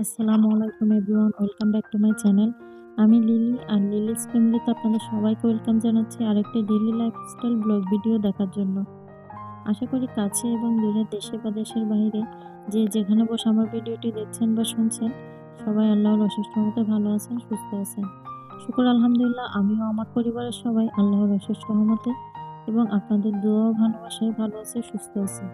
আসসালামু আলাইকুম everyone, welcome back to my channel. আমি লিলি আর লিলিস ফ্যামিলিতে আপনাদের সবাইকে ওয়েলকাম জানাচ্ছি আরেকটি ডেইলি লাইফস্টাইল ব্লগ ভিডিও দেখার জন্য। আশা করি কাছে এবং দূরের দেশে বা দেশের বাইরে যে যেখানে বসে আমার ভিডিওটি দেখছেন বা শুনছেন, সবাই আল্লাহর অসুস্থ রহমতে ভালো আছেন, সুস্থ আছেন। শুকর, আলহামদুলিল্লাহ, আমিও আমার পরিবারের সবাই আল্লাহর অসুস্থ রহমতে এবং আপনাদের দোয়া ভালোবাসায় ভালো আছে, সুস্থ আছে।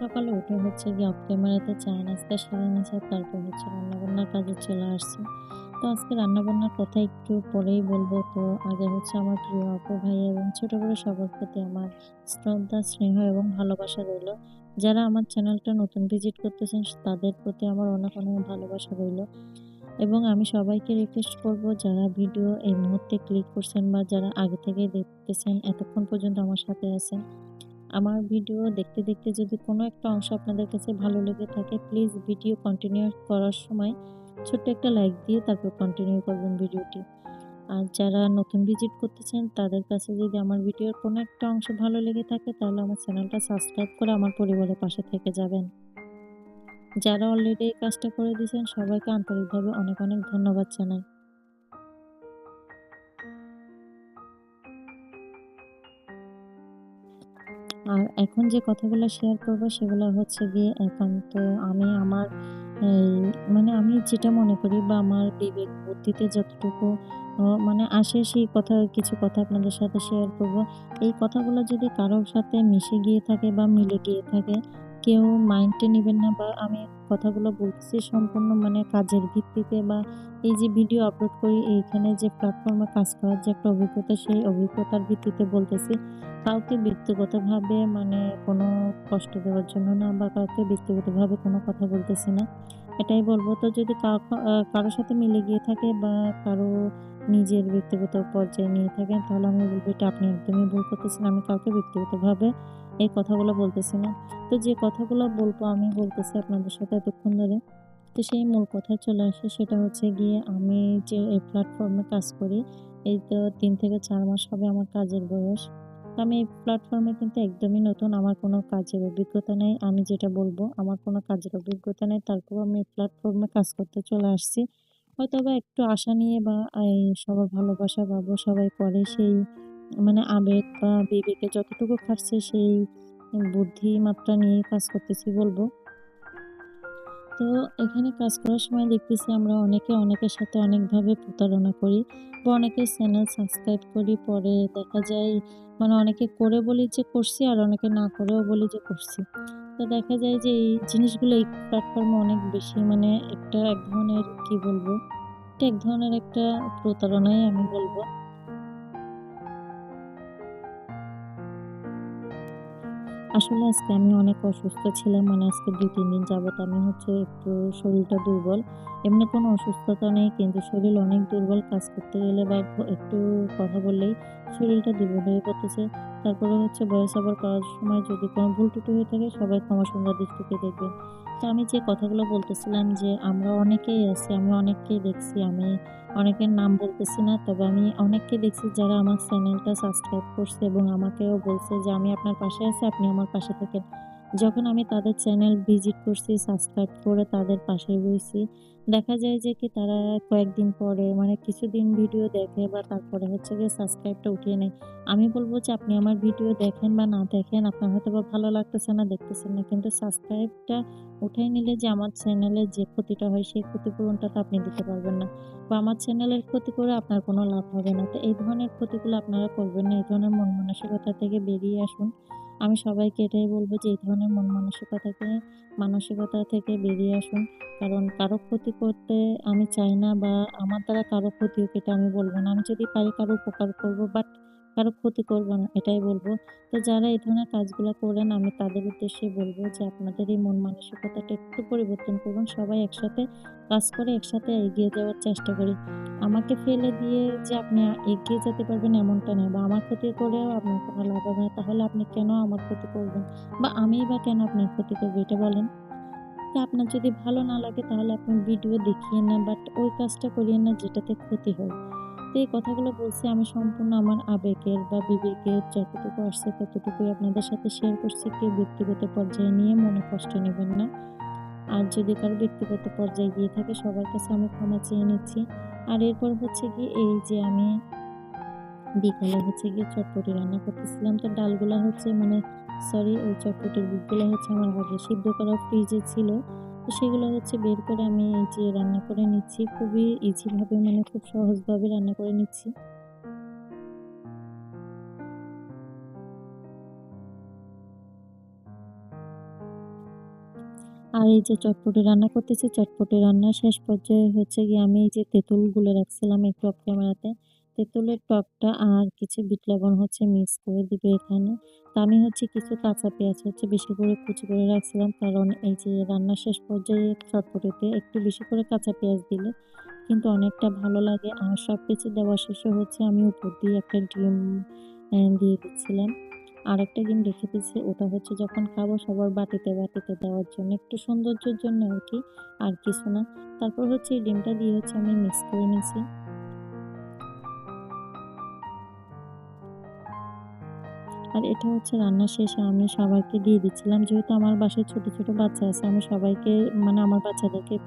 সকালে উঠে হচ্ছে গিয়ে অফ ক্যামেরাতে চা, নাস্তা, সেরে নিয়েছে তারপর হচ্ছে রান্নাবান্নার কাজে চলে আসছে। তো আজকে রান্নাবান্নার কথা একটু পরেই বলব। তো আগে হচ্ছে আমার প্রিয় আপু ভাই এবং ছোট বড় সবার প্রতি আমার শ্রদ্ধা, স্নেহ এবং ভালোবাসা রইল। যারা আমার চ্যানেলটা নতুন ভিজিট করতেছেন, তাদের প্রতি আমার অনেক অনেক ভালোবাসা রইল। এবং আমি সবাইকে রিকোয়েস্ট করব, যারা ভিডিও এই মুহূর্তে ক্লিক করছেন বা যারা আগে থেকেই দেখতেছেন, এতক্ষণ পর্যন্ত আমার সাথে আছেন আমার ভিডিও দেখতে দেখতে যদি কোনো একটা অংশ আপনাদের কাছে ভালো লেগে থাকে প্লিজ ভিডিও কন্টিনিউ করার সময় ছোট্ট একটা লাইক দিয়ে তারপর কন্টিনিউ করবেন ভিডিওটি। আর যারা নতুন ভিজিট করতেছেন তাদের কাছে যদি আমার ভিডিওর কোনো একটা অংশ ভালো লেগে থাকে, তাহলে আমার চ্যানেলটা সাবস্ক্রাইব করে আমার পরিবারের পাশে থেকে যাবেন। যারা অলরেডি এই কাজটা করে দিয়েছেন, সবাইকে আন্তরিকভাবে অনেক অনেক ধন্যবাদ জানাই। আর এখন যে কথাগুলো শেয়ার করব সেগুলো হচ্ছে গিয়ে একান্ত আমি আমার এই মানে আমি যেটা মনে করি বা আমার বিবেক বুদ্ধিতে যতটুকু মানে আসে সেই কথা, কিছু কথা আপনাদের সাথে শেয়ার করব। এই কথাগুলো যদি কারোর সাথে মিশে গিয়ে থাকে বা মিলে গিয়ে থাকে কেউ মাইন্ডে নেবেন না বা আমি কথাগুলো বলতেছি সম্পূর্ণ মানে কাজের ভিত্তিতে বা এই যে ভিডিও আপলোড করি, এইখানে যে প্ল্যাটফর্মে কাজ করার যে একটা অভিজ্ঞতা, সেই অভিজ্ঞতার ভিত্তিতে বলতেছি। কাউকে ব্যক্তিগতভাবে মানে কোনো কষ্ট দেওয়ার জন্য না বা কাউকে ব্যক্তিগতভাবে কোনো কথা বলতেছি না। এটাই বলব। তো যদি কারোর সাথে মিলে গিয়ে থাকে বা কারও নিজের ব্যক্তিগত পর্যায়ে নিয়ে থাকেন, তাহলে আমি বলব এটা আপনি একদমই ভুল করতেছেন। আমি কাউকে ব্যক্তিগতভাবে এই কথাগুলো বলতেছি না। তো যে কথাগুলো বলব আমি বলতেছি আপনাদের সাথে এতক্ষণ ধরে। তো সেই মূল কথা চলে আসে সেটা হচ্ছে গিয়ে আমি যে এই প্ল্যাটফর্মে কাজ করি, এই তো তিন থেকে চার মাস হবে আমার কাজের বয়স। আমি এই প্ল্যাটফর্মে কিন্তু একদমই নতুন, আমার কোনো কাজের অভিজ্ঞতা নেই। আমি যেটা বলব, আমার কোনো কাজের অভিজ্ঞতা নেই তারপর আমি এই প্ল্যাটফর্মে কাজ করতে চলে আসছি। হয়তো বা একটু আশা নিয়ে বা সবার ভালোবাসা পাবো, সবাই করে সেই মানে আবেগ বা বিবেকে যতটুকু খাটছে সেই বুদ্ধিমাত্রা নিয়ে কাজ করতেছি বলব। তো এখানে কাজ করার সময় দেখতেছি আমরা অনেকে অনেকের সাথে অনেকভাবে প্রতারণা করি বা অনেকে চ্যানেল সাবস্ক্রাইব করি, পরে দেখা যায় মানে অনেকে করে বলি যে করছি আর অনেকে না করেও বলি যে করছি। তো দেখা যায় যে এই জিনিসগুলো এই প্ল্যাটফর্মে অনেক বেশি মানে একটা এক ধরনের কি বলব? এক ধরনের একটা প্রতারণাই আমি বলব। আসলে আজকে আমি অনেক অসুস্থ ছিলাম। মানে আজকে দু তিন দিন যাবত আমি হচ্ছে একটু শরীরটা দুর্বল। এমনি কোনো অসুস্থতা নেই, কিন্তু শরীর অনেক দুর্বল। কাজ করতে গেলে বা একটু কথা বললেই শরীরটা দুর্বল হয়ে পড়তেছে। তারপরে হচ্ছে বয়স আবার করার সময় যদি কোনো ভুল টুটু হয়ে থাকে, সবাই ক্ষমা সুন্দর দৃষ্টিতে দেখবেন। তো আমি যে কথাগুলো বলতেছিলাম যে আমরা অনেকেই আছি, আমি অনেককেই দেখছি, আমি অনেকের নাম বলতেছি না, তবে আমি অনেককে দেখছি যারা আমার চ্যানেলটা সাবস্ক্রাইব করছে এবং আমাকেও বলছে যে, আমি আপনার পাশে আছি, আপনি আমার পাশে থাকেন। যখন আমি তাদের চ্যানেল ভিজিট করছি সাবস্ক্রাইব করে তাদের পাশে রয়েছি, দেখা যায় যে কি তারা কয়েকদিন পরে মানে কিছুদিন ভিডিও দেখে বা তারপরে হচ্ছে গিয়ে সাবস্ক্রাইবটা উঠিয়ে নেয়। আমি বলব যে আপনি আমার ভিডিও দেখেন বা না দেখেন, আপনার হয়তো বা ভালো লাগতেছে না, দেখতেছেন না, কিন্তু সাবস্ক্রাইবটা উঠাই নিলে যে আমার চ্যানেলের যে ক্ষতিটা হয়, সেই ক্ষতিপূরণটা তো আপনি দিতে পারবেন না। বা আমার চ্যানেলের ক্ষতি করে আপনার কোনো লাভ হবে না। তো এই ধরনের ক্ষতিগুলো আপনারা করবেন না, এই ধরনের মন মানসিকতা থেকে বেরিয়ে আসুন। আমি সবাইকে এটাই বলব যে, এই ধরনের মন মানসিকতা থেকে মানসিকতা থেকে বেরিয়ে আসুন। কারণ কারও ক্ষতি করতে আমি চাই না বা আমার দ্বারা কারও ক্ষতি হোক, এটা আমি বলব না। আমি যদি পারি কারও উপকার করব বাট কারও ক্ষতি করব না, এটাই বলব। তো যারা এই ধরনের কাজগুলো করেন, আমি তাদের উদ্দেশ্যে বলব যে আপনাদের এই মন মানসিকতাটা একটু পরিবর্তন করুন, সবাই একসাথে কাজ করে একসাথে এগিয়ে যাওয়ার চেষ্টা করি। আমাকে ফেলে দিয়ে যে আপনি এগিয়ে যেতে পারবেন এমনটা নয়, বা আমার ক্ষতি করেও আপনার কোনো লাভ হবে না, তাহলে আপনি কেন আমার ক্ষতি করবেন? বা আমি বা কেন আপনার ক্ষতি করব, এটা বলেন। তো আপনার যদি ভালো না লাগে, তাহলে আপনি ভিডিও দেখিয়ে না, বাট ওই কাজটা করিয়ে না যেটাতে ক্ষতি হয়। তো এই কথাগুলো বলছি, আমি সম্পূর্ণ আমার আবেগের বা বিবেকের যতটুকু আসছে ততটুকুই আপনাদের সাথে শেয়ার করছি। কেউ ব্যক্তিগত পর্যায়ে নিয়ে মনে কষ্ট নেবেন না। আর যদি কারও ব্যক্তিগত পর্যায়ে গিয়ে থাকে, সবার কাছে আমি ক্ষমা চেয়ে নিচ্ছি। আর এরপর হচ্ছে গিয়ে এই যে আমি বিকালে হচ্ছে গিয়ে চটপটি রান্না করতেছিলাম। তো ডালগুলা হচ্ছে মানে সরি ওই চটপটির বুটগুলা হচ্ছে আমার আগে সিদ্ধ করা ফ্রিজে ছিল। তো সেগুলো হচ্ছে বের করে আমি যে রান্না করে নিচ্ছি। খুবই ইজিভাবে মানে খুব সহজভাবে রান্না করে নিচ্ছি। আর এই যে চটপটি রান্না করতেছি, চটপটি রান্নার শেষ পর্যায়ে হচ্ছে গিয়ে আমি এই যে তেঁতুলগুলো রাখছিলাম একটু অফ ক্যামেরাতে। তেঁতুলের টকটা আর কিছু বিট লবণ হচ্ছে মিক্স করে দিবে এখানে। তো আমি হচ্ছে কিছু কাঁচা পেঁয়াজ হচ্ছে বেশি করে কুচি করে রাখছিলাম। কারণ এই যে রান্নার শেষ পর্যায়ে চটপটিতে একটু বেশি করে কাঁচা পেঁয়াজ দিলে কিন্তু অনেকটা ভালো লাগে। আর সবকিছু দেওয়া শেষে হচ্ছে আমি উপর দিয়ে একটা ডিম দিয়ে দিচ্ছিলাম। আরেকটা ডিম রেখে দিয়েছি ওটা হচ্ছে যখন খাব সবার বাটিতে, বাটিতে দেওয়ার জন্য একটু সৌন্দর্যের জন্য আর কি আর কিছু না। তারপর হচ্ছে এই ডিমটা দিয়ে হচ্ছে আমি মিক্স করে নিছি। আর এটা হচ্ছে রান্না শেষে আমি সবাইকে দিয়ে দিচ্ছিলাম। যেহেতু আমার বাসায় ছোট, ছোট বাচ্চা আছে আমি সবাইকে মানে আমার বাচ্চাদেরকে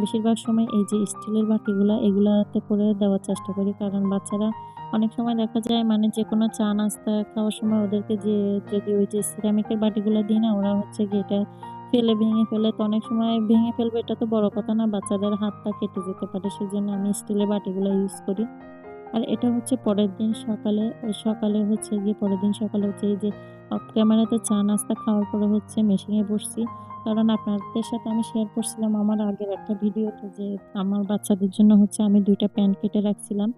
বেশিরভাগ সময় এই যে স্টিলের বাটিগুলো এগুলাতে করে দেওয়ার চেষ্টা করি। কারণ বাচ্চারা অনেক সময় দেখা যায় মানে যে কোনো চা নাস্তা খাওয়ার সময় ওদেরকে যে যদি ওই যে সিরামিকের বাটিগুলো দিই না ওরা হচ্ছে গিয়ে এটা ফেলে ভেঙে ফেলে। তো অনেক সময় ভেঙে ফেলবে এটা তো বড় কথা না বাচ্চাদের হাত-পা কেটে যেতে পারে। সেজন্য আমি স্টিলের বাটিগুলো ইউজ করি। আর এটা হচ্ছে পরের দিন সকালে সকালে হচ্ছে গিয়ে পরের দিন সকালে হচ্ছে যে অফ ক্যামেরাতে চা, নাস্তা খাওয়ার পরে হচ্ছে মেশিনে বসছি। কারণ আপনাদের সাথে আমি শেয়ার করছিলাম আমার আগের একটা ভিডিওতে যে আমার বাচ্চাদের জন্য হচ্ছে আমি দুইটা প্যান্ট কেটে রাখছিলাম।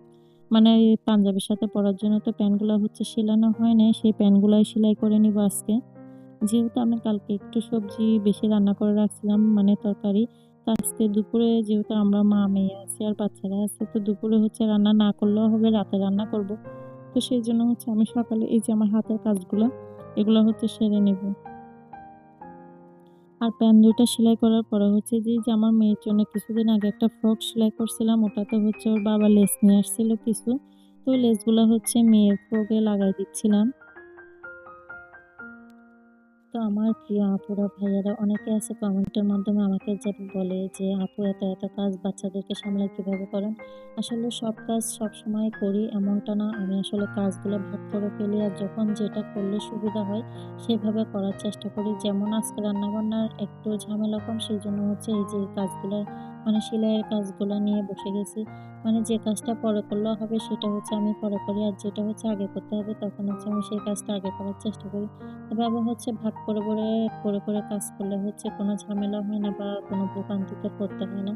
মানে পাঞ্জাবির সাথে পরার জন্য তো প্যান্টগুলো হচ্ছে সেলানো হয় নাই। সেই প্যান্টগুলাই সেলাই করে নিবো আজকে। যেহেতু আমি কালকে একটু সবজি বেশি রান্না করে রাখছিলাম মানে তরকারি। আজকে দুপুরে যেহেতু আমরা মা-মেয়ে আছি আর বাচ্চারা আছে তো দুপুরে হচ্ছে রান্না না করলেও হবে রাতে রান্না করব। তো সেই জন্য হচ্ছে আমি সকালে এই যে আমার হাতের কাজগুলো এগুলো হচ্ছে সেরে নিব। আর প্যান্ট ২ টা সেলাই করার পরে হচ্ছে যে, যে আমার মেয়ের জন্য কিছুদিন আগে একটা ফ্রক সেলাই করছিলাম ওটাতে হচ্ছে ওর বাবা লেস নিয়ে আসছিল কিছু। তো লেসগুলো হচ্ছে মেয়ের ফ্রকে লাগাই দিচ্ছিলাম। তো আমার প্রিয় আপুরা, ভাইয়ারা অনেকে আছে কমেন্টের মাধ্যমে আমাকে যে বলে যে, "আপু এত, এত কাজ বাচ্চাদেরকে সামলায় কীভাবে করেন?" আসলে সব কাজ সবসময় করি এমনটা না। আমি আসলে কাজগুলো ভাগ করে ফেলি আর যখন যেটা করলে সুবিধা হয় সেভাবে করার চেষ্টা করি। যেমন আজকে রান্নাবান্নার একটু ঝামেলা কম সেই জন্য হচ্ছে এই যে কাজগুলা মানে সেলাইয়ের কাজগুলা নিয়ে বসে গেছি। মানে যে কাজটা পরে করলেও হবে সেটা হচ্ছে আমি পরে করি। আর যেটা হচ্ছে আগে করতে হবে তখন হচ্ছে আমি সেই কাজটা আগে করার চেষ্টা করি। এভাবে হচ্ছে ভাগ করে, করে, করে, করে কাজ করলে হচ্ছে কোনো ঝামেলা হয় না বা কোনো ভোগান্তিতে পড়তে হয় না।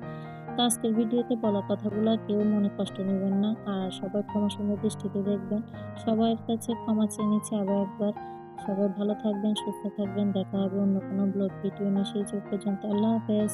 তো আজকের ভিডিওতে বলা কথাগুলো কেউ মনে কষ্ট নেবেন না। আর সবাই ক্ষমাসুন্দর দৃষ্টিতে দেখবেন। সবার কাছে ক্ষমা চেয়ে নিচ্ছি আরও একবার। সবাই ভালো থাকবেন, সুস্থ থাকবেন। দেখা হবে অন্য কোনো ব্লগ ভিডিও নিয়ে সেই পর্যন্ত আল্লাহ হাফেজ।